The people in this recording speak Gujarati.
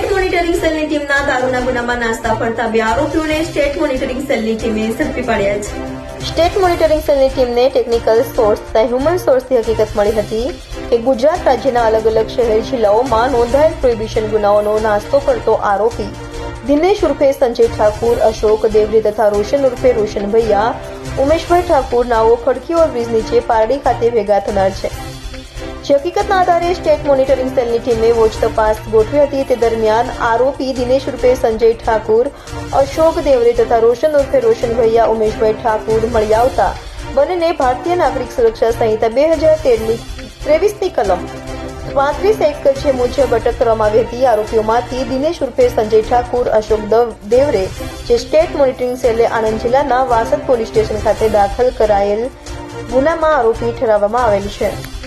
સ્ટેટ મોનિટરિંગ સેલની ટીમના દારૂના ગુનામાં નાસ્તા ફરતા બે આરોપીઓને સ્ટેટ મોનિટરિંગ સેલની ટીમે ઝડપી પાડ્યા છે. સ્ટેટ મોનિટરિંગ સેલની ટીમને ટેકનિકલ સોર્સ તથા હ્યુમન સોર્સથી હકીકત મળી હતી કે ગુજરાત રાજ્યના અલગ અલગ શહેર જિલ્લાઓમાં નોંધાયેલ પ્રોહિબિશન ગુનાઓનો નાસ્તો કરતો આરોપી દિનેશ ઉર્ફે સંજય ઠાકુર, અશોક દેવરી તથા રોશન ઉર્ફે રોશન ભૈયા, ઉમેશભાઈ ઠાકુર નાઓ ખડકી ઓવરબ્રિજ નીચે પારડી ખાતે ભેગા થનાર છે. જે હકીકતના આધારે સ્ટેટ મોનિટરિંગ સેલની ટીમે વોચ તપાસ ગોઠવી હતી. તે દરમિયાન આરોપી દિનેશ રૂપે સંજય ઠાકુર, અશોક દેવરે તથા રોશન ઉર્ફે રોશન ભૈયા ઉમેશભાઈ ઠાકુર મળી આવતા. બંનેને ભારતીય નાગરિક સુરક્ષા સંહિતા બે હજાર તેરની ત્રેવીસની કલમ પાંત્રીસ એક જે મુજબ અટક કરવામાં આવી હતી. આરોપીઓમાંથી દિનેશ ઉર્ફે સંજય ઠાકુર, અશોક દવ- દેવરે, જે સ્ટેટ મોનિટરિંગ સેલે આણંદ જિલ્લાના વાસદ પોલીસ સ્ટેશન ખાતે દાખલ કરાયેલ ગુનામાં આરોપી ઠરાવવામાં આવેલ છે.